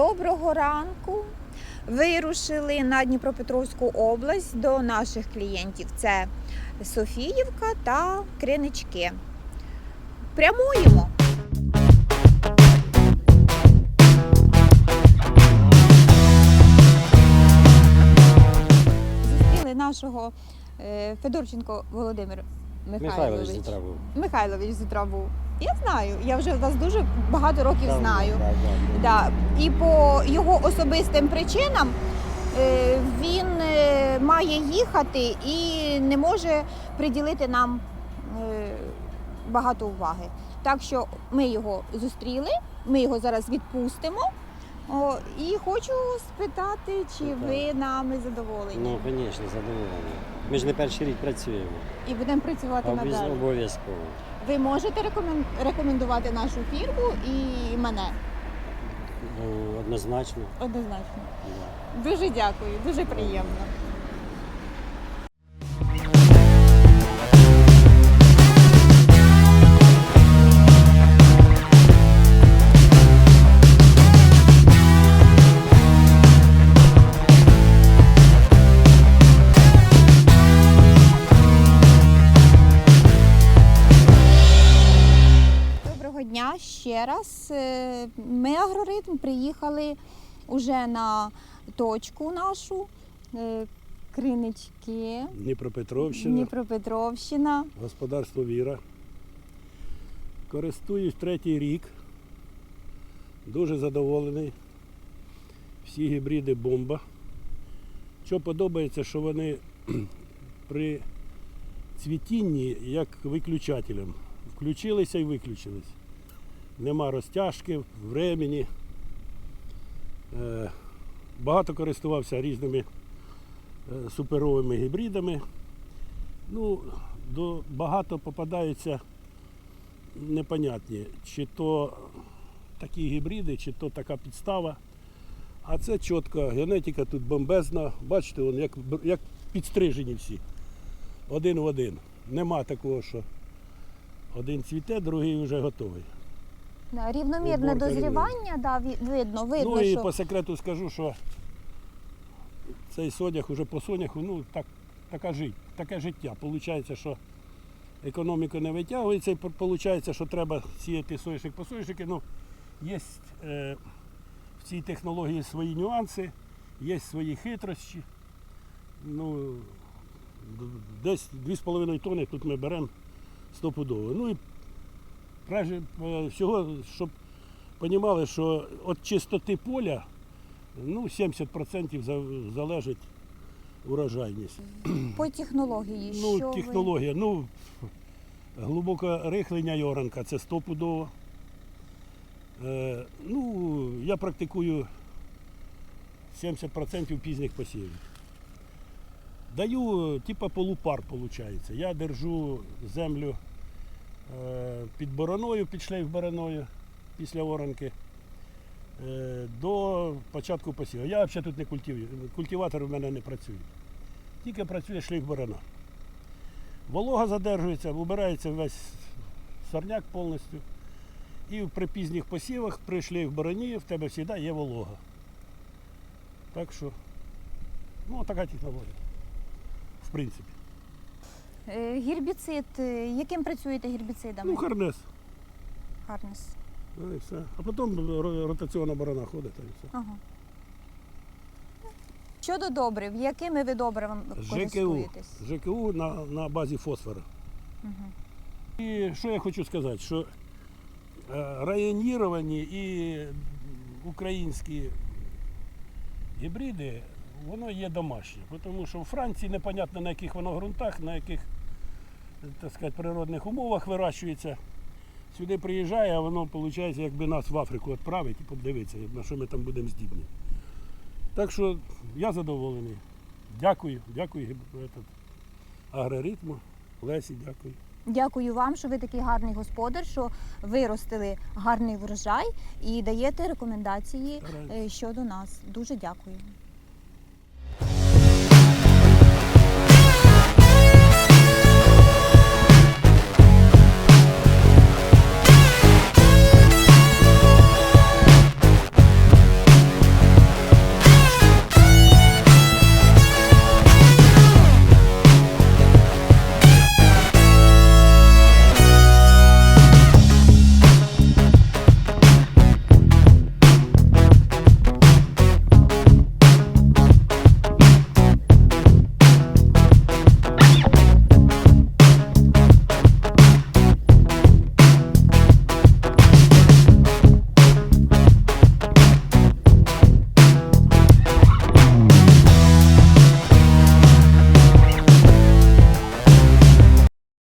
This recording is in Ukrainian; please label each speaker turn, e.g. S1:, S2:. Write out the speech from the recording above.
S1: Доброго ранку. Вирушили на Дніпропетровську область до наших клієнтів. Це Софіївка та Кринички. Прямуємо. Зустріли нашого е, Федорченко Володимир
S2: Михайлович
S1: Михайлович.
S2: з утра був.
S1: Михайлович з утра був. Я знаю, я вже вас дуже багато років
S2: Так,
S1: знаю.
S2: так, так, так.
S1: Да. І по його особистим причинам е, він е, має їхати і не може приділити нам е, багато уваги. Так що ми його зустріли, ми його зараз відпустимо. О, і хочу спитати, чи ви нами задоволені?
S2: Ну, звісно, задоволені. Ми ж не перший рік працюємо.
S1: І будемо працювати
S2: Обіз-
S1: надалі.
S2: Обов'язково.
S1: Ви можете рекомен- рекомендувати нашу фірму і мене
S2: Ну, Однозначно.
S1: однозначно.
S2: Да.
S1: Дуже дякую, дуже приємно. Ще раз. Е, Ми агроритм приїхали уже на точку нашу. е, Кринички,
S3: Дніпропетровщина,
S1: Дніпропетровщина.
S3: господарство Віра. Користуюсь третій рік. Дуже задоволений. Всі гібриди бомба. Що подобається, що вони при цвітінні як виключателем. Включилися і виключились. Нема розтяжки, времени. Е, Багато користувався різними е, суперовими гібридами. Ну, до, багато попадаються непонятні, чи то такі гібриди, чи то така підстава. А це чітко, генетика тут бомбезна. Бачите, вон, як, як підстрижені всі. Один в один. Нема такого, що один цвіте, другий вже готовий.
S1: Да, Рівномірне
S3: Уборка
S1: дозрівання, да, видно, видно,
S3: ну і
S1: що
S3: по секрету скажу, що цей содях уже по соняху, ну так, така жить, таке життя. Получається, що економіка не витягується, і виходить, що треба сіяти соняшник по соняшнику. Ну, є е, в цій технології свої нюанси, є свої хитрощі. Ну, д- десь 2,5 тонни тут ми беремо стопудово. Ну і прежде е, всього, щоб розуміли, що від чистоти поля ну, 70% залежить урожайність.
S1: по технології,
S3: Ну,
S1: що
S3: технологія, ну, глибоке рихлення і оранка це стопудово. Е, ну, я практикую 70% пізніх посівів. Даю, типа полупар, виходить. Я держу землю під бороною, під шлейф бороною після оранки е, до початку посіву. Я взагалі тут не культивую. Культиватор у мене не працює. Тільки працює шлейф борона. Волога задержується, вибирається весь сорняк повністю. І при пізніх посівах, при шлейф бороні в тебе завжди є волога. Так що, ну, така технологія. В принципі.
S1: Е, Гербіцид, е, яким працюєте гербіцидами?
S3: Ну, харнес.
S1: Гарнес.
S3: Ну, і все. А потім ро- ротаційна борона ходить і все.
S1: Ага. Щодо добрив, якими ви добривами
S3: ЖКУ.
S1: користуєтесь?
S3: ЖКУ на, на базі фосфора.
S1: Мгм.
S3: І що я хочу сказати, що е, районіровані і українські гібриди, воно є домашнє. Тому що в Франції непонятно на яких воно ґрунтах, на яких так сказати, природних умовах вирощується. Сюди приїжджає, а воно виходить, якби нас в Африку відправить і подивитися, на що ми там будемо здібні. Так що я задоволений. Дякую, дякую этот, агроритму. Лесі, дякую.
S1: Дякую вам, що ви такий гарний господар, що виростили гарний врожай і даєте рекомендації
S3: Стараюсь.
S1: е, щодо нас. Дуже дякую.